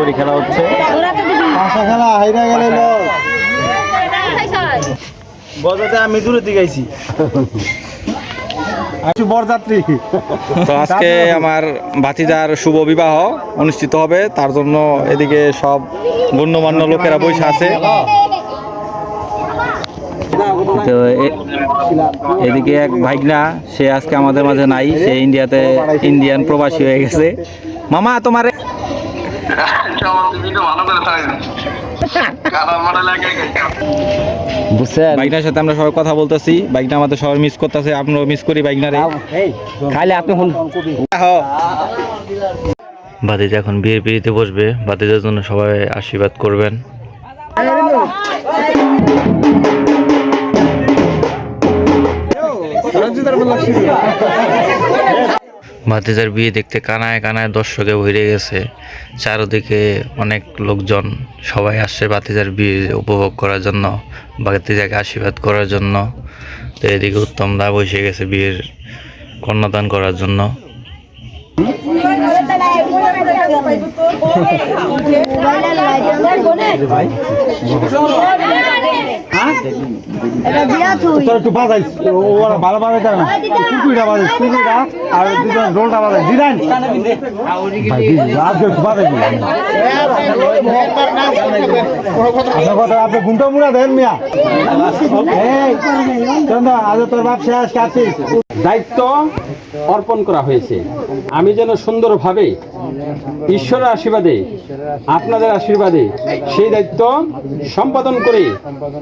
কবডি খেলা হচ্ছে। খেলা হাইরা গেলে বজাতে আমি দূরে দিকে আইছি। আছি বরযাত্রী। তো আজকে আমার ভাতিজার শুভ বিবাহ অনুষ্ঠিত হবে। তার জন্য এদিকে সব গণ্যমান্য লোকেরা বসে আছে। তো এদিকে এক ভাইগনা সে আজকে আমাদের মাঝে নাই। সে ইন্ডিয়াতে ইন্ডিয়ান প্রবাসী হয়ে গেছে। মামা তোমার বুঝছেন? বাইকনার সাথে আমরা সবাই কথা বলতেছি বাইকনা আমাদের সবাই মিস করতেছে আমরাও মিস করি বাইকনারে আপনি এখন বিয়ের পিড়িতে বসবে ভাতিজার জন্য সবাই আশীর্বাদ করবেন। ভাতিজার বিয়ে দেখতে কানায় কানায় দর্শকে ভরে গেছে। চারদিকে অনেক লোকজন সবাই আসছে ভাতিজার বিয়ে উপভোগ করার জন্য ভাতিজাকে আশীর্বাদ করার জন্য। তো এদিকে উত্তম দা বসে গেছে বিয়ের কন্যাদান করার জন্য। তোর একটু বাজাইস ওরা ভালো বাজাই না কুকুরটা বাজাইস কুকুরটা আর দুজন রোলটা বাজাই। দিদান ভাই আজকে একটু বাজাই দিলাম আপনার কথা আপনি ঘুমটা মুড়া দেন মিয়া। আজ তোর বাপ শেষ দায়িত্ব অর্পণ করা হয়েছে। আমি যেন সুন্দরভাবে ঈশ্বরের আশীর্বাদে, আপনাদের আশীর্বাদে সেই দায়িত্ব সম্পাদন করে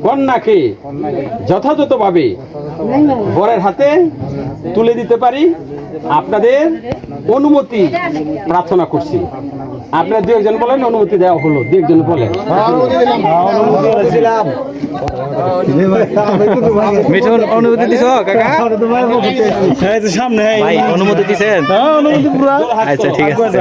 কন্যাকে যথাযথভাবে বরের হাতে তুলে দিতে পারি। আপনাদের অনুমতি প্রার্থনা করছি। আপনারা দু একজন বলেন অনুমতি দেওয়া হলো। দু একজন বলেন ছিলাম মিঠুন অনুমতি দিছ কাকা? সামনে ভাই অনুমতি দিছেন? আচ্ছা ঠিক আছে।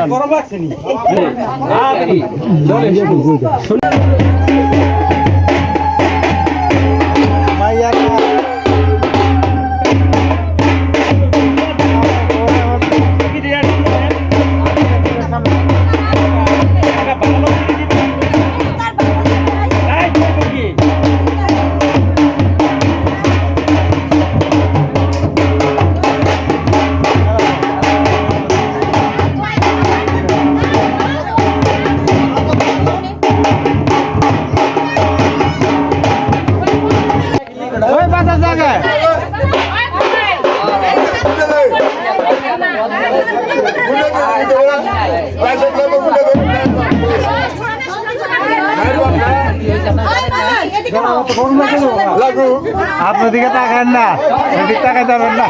আপনার দিকে তাকান না এদিকে তাকাই যাবেন না।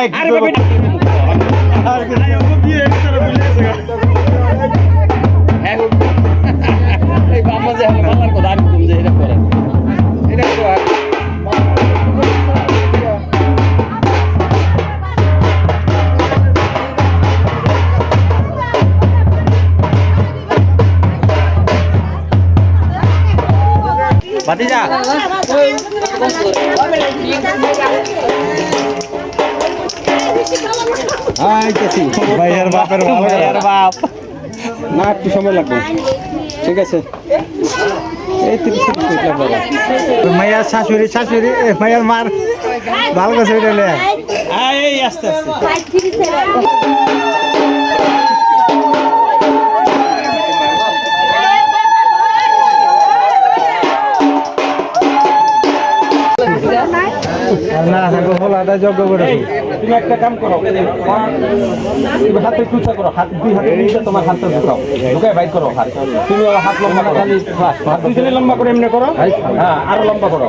হ্যাঁ কি করব? আর কি- ভাতিজা আইতেছি ভাইয়ের বাপের বাপ। ভাইয়ের বাপ। না একটু সময় লাগবে। ঠিক আছে। এই তিরিশ মিনিট লাগবে মাইয়ার শাশুড়ি শাশুড়ি এ, মাইয়ার মার। ভালো কাছে উঠে এই আস্তে আস্তে। না থাকো যজ্ঞ করে তুমি একটা কাম করো। হাতে কুচা করো হাত দুই হাতে নিচে তোমার হাতটা ঢুকাও। বাইর করো হাত। তুমি হাত লম্বা করো। হাত দুজনে লম্বা করে এমনি করো। হ্যাঁ আরও লম্বা করো।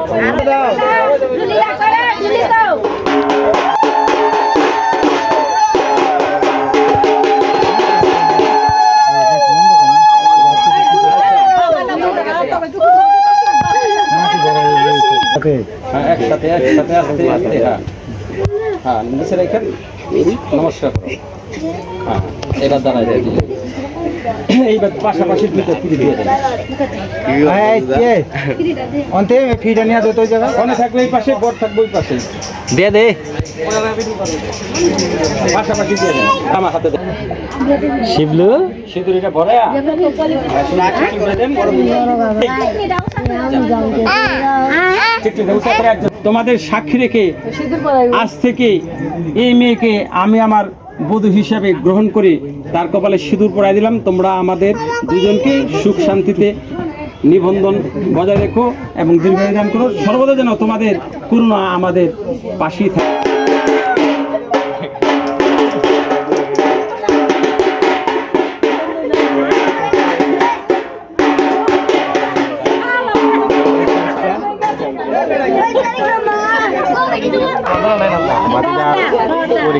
দাও। একসাথে একসাথে আসতে আসতে হ্যাঁ। হ্যাঁ নিচে রেখেন। নমস্কার। করো হ্যাঁ এবার দাঁড়ায় যায় এইবার পাশাপাশি দুটো ফিরে দিয়ে দেন। অন্তে ফিটা নিয়ে যেত জায়গা ওখানে থাকবে এই পাশে বর থাকবে ওই পাশে। দিয়ে দে। পাশাপাশি দিয়ে দেন। আমার হাতে দেন। শিবলু? সিঁদুরিটা ভরে তোমাদের সাক্ষী রেখে আজ থেকে এই মেয়েকে আমি আমার বধূ হিসাবে গ্রহণ করে তার কপালে সিঁদুর পরাই দিলাম। তোমরা আমাদের দুজনকে সুখ শান্তিতে নিবন্ধন বজায় রেখো এবং দীর্ঘায়ু দান করো। সর্বদা যেন তোমাদের করুণা আমাদের পাশেই থাকে।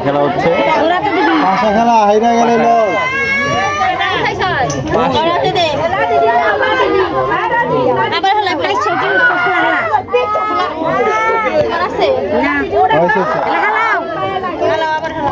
খেলা হচ্ছে পাশা খেলা। হাইরা গেলে লোক আবার হলো পাইছো আছে না হয়েছে হ্যালো আবার হলো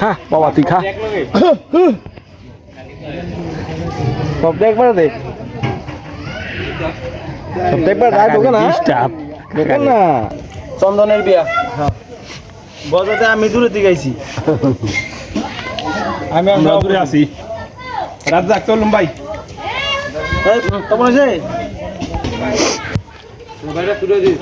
খা বাবা তুই খা সব দেখবার দে সব দেখবার রায় ঢোকে না ঢোকে না চন্দনের বিয়া। বজাতে আমি দূরে আইছি। আমি আমরা দূরে আছি। রাজ্জাক চলুন ভাই তোমার আছে বাইরে তুলে দিস।